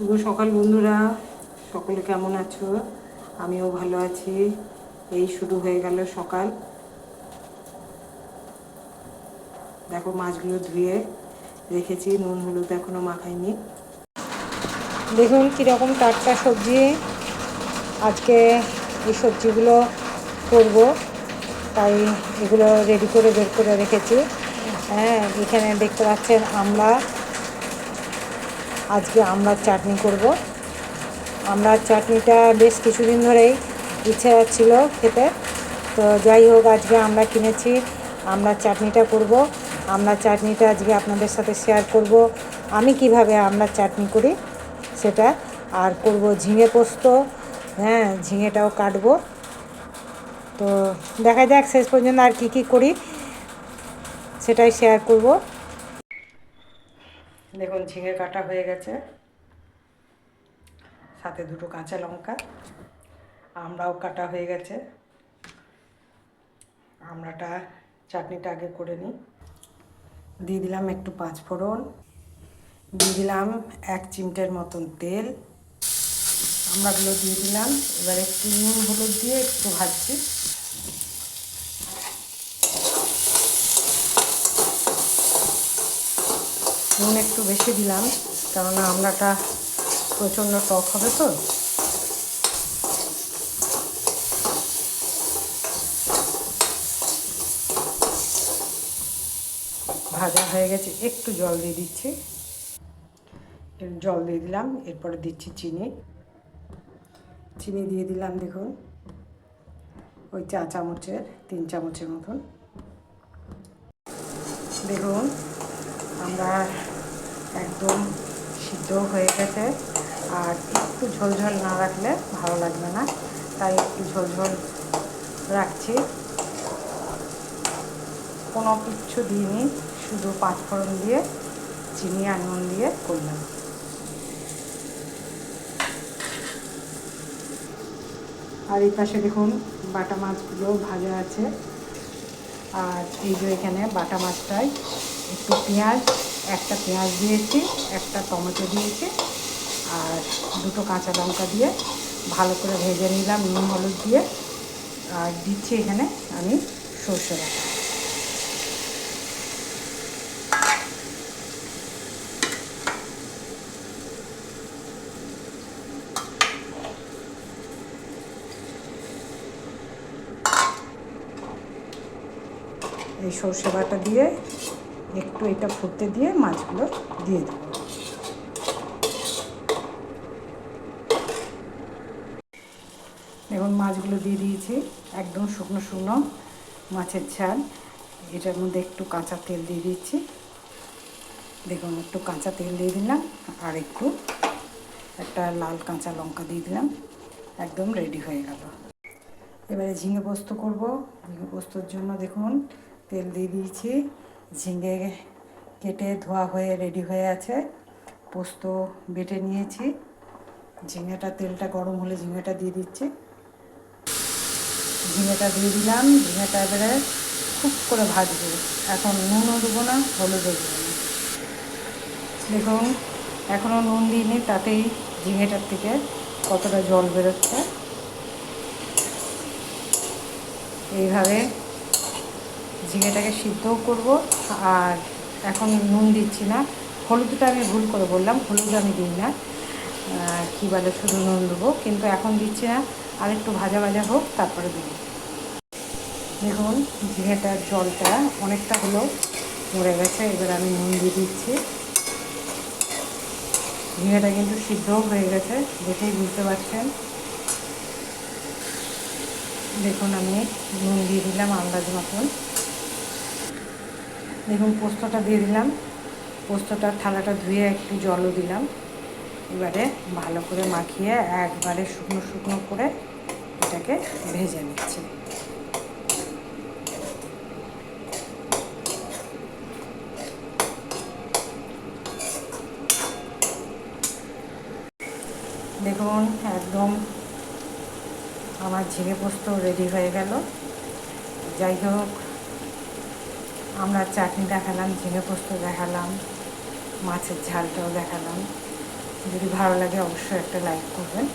শুভ সকাল বন্ধুরা। সকলে কেমন আছো? আমিও ভালো আছি। এই শুরু হয়ে গেল সকাল। দেখো মাছগুলো ধুয়ে রেখেছি, নুন, হলুদ এখনও মাখাইনি। দেখুন কীরকম টাটকা সবজি। আজকে এই সবজিগুলো করব। তাই এগুলো রেডি করে বের করে রেখেছি। হ্যাঁ এখানে দেখতে পাচ্ছেন আমরা আজকে আমরা চাটনি করব। আমরা চাটনিটা বেশ কিছুদিন ধরেই ইচ্ছে ছিল খেতে। তো যাই হোক, আজকে আমরা কিনেছি, আমরা চাটনিটা করব। আমরা চাটনিটা আজকে আপনাদের সাথে শেয়ার করব। আমি কীভাবে আমরা চাটনি করি সেটা। আর করব ঝিঙে পোস্ত। হ্যাঁ ঝিঙেটাও কাটবো। তো দেখা যাক শেষ পর্যন্ত আর কি কি করি সেটাই শেয়ার করব। দেখুন, ঝিঙে কাটা হয়ে গেছে। সাথে দুটো কাঁচা লঙ্কা। আমরাও কাটা হয়ে গেছে। আমরাটা, চাটনিটা আগে করে নিই। দিয়ে দিলাম একটু পাঁচ ফোড়ন। দিয়ে দিলাম এক চিমটের মতন তেল। আমরাগুলো দিয়ে দিলাম। এবার একটু নুন হলুদ দিয়ে একটু ভাজছি। নুন একটু বেশি দিলাম, কেননা আমড়াটা প্রচণ্ড টক হবে তো। ভাজা হয়ে গেছে, একটু জল দিয়ে দিচ্ছি। জল দিয়ে দিলাম, এরপরে দিচ্ছি চিনি। চিনি দিয়ে দিলাম, দেখুন, ওই চা চামচের, তিন চামচের মতন। দেখুন আমরা একদম সিদ্ধ হয়ে গেছে। আর একটু ঝোলঝোল না রাখলে ভালো লাগবে না। তাই একটু ঝোলঝোল রাখছি। কোনো কিচ্ছু দিইনি, শুধু পাঁচফোড়ন দিয়ে, চিনি আর নুন দিয়ে করলাম। আর এই পাশে দেখুন বাটা মাছগুলো ভাজা আছে। আর এই যে এখানে বাটা মাছটায় একটু পেঁয়াজ, একটা পেঁয়াজ দিয়েছি, একটা টমেটো দিয়েছি, আর দুটো কাঁচা লঙ্কা দিয়ে ভালো করে ভেজে নিলাম, নুন, হলুদ দিয়ে, আর দিচ্ছি এখানে আমি সর্ষে বাটা। এই সর্ষে বাটা দিয়ে একটু এটা ফুটতে দিয়ে মাছগুলো দিয়ে দেবো। দেখুন, মাছগুলো দিয়ে দিয়েছি। একদম শুকনো শুকনো মাছের ঝাল। এটার মধ্যে একটু কাঁচা তেল দিয়ে দিচ্ছি। দেখুন, একটু কাঁচা তেল দিয়ে দিলাম আর একটু একটা লাল কাঁচা লঙ্কা দিয়ে দিলাম। একদম রেডি হয়ে গেল। এবারে ঝিঙে পোস্ত করব। ঝিঙে পোস্তর জন্য দেখুন, তেল দিয়ে দিয়েছি। ঝিঙে কেটে ধোয়া হয়ে রেডি হয়ে আছে। পোস্ত বেটে নিয়েছি। ঝিঙেটা, তেলটা গরম হলে ঝিঙেটা দিয়ে দিচ্ছি। ঝিঙেটা দিয়ে দিলাম। ঝিঙেটা এবারে খুব করে ভাজবো। এখন নুনও দেবো না হলুদও দেবো না। দেখুন এখনও নুন দিইনি, তাতেই ঝিঙেটার থেকে কতটা জল বেরোচ্ছে। এইভাবে ঝিঙেটাকে সিদ্ধও করব, আর এখন নুন দিচ্ছি না। হলুদটা আমি ভুল করে বললাম, হলুদ আমি দিই না। কী বলে, শুধু নুন দেবো, কিন্তু এখন দিচ্ছি না। আর একটু ভাজা ভাজা হোক, তারপরে দেবো দেখুন, ঝিঙেটার জলটা অনেকটা হলো, মরে গেছে, এবার আমি নুন দিয়ে দিচ্ছি। ঝিঙেটা কিন্তু সিদ্ধও হয়ে গেছে, দেখেই বুঝতে পারছেন। দেখুন, আমি নুন দিয়ে দিলাম আন্দাজ মতন। দেখুন, পোস্তটা দিয়ে দিলাম। পোস্তটার থালাটা ধুয়ে একটু জলও দিলাম। এবারে ভালো করে মাখিয়ে একবারে শুকনো শুকনো করে এটাকে ভেজে নিচ্ছি। দেখুন, একদম আমার ঝিঙে পোস্ত রেডি হয়ে গেল। যাই হোক আমরা চাটনি দেখালাম, ঝিঙে পোস্ত দেখালাম, মাছের ঝালটাও দেখালাম। যদি ভালো লাগে অবশ্যই একটা লাইক করবেন।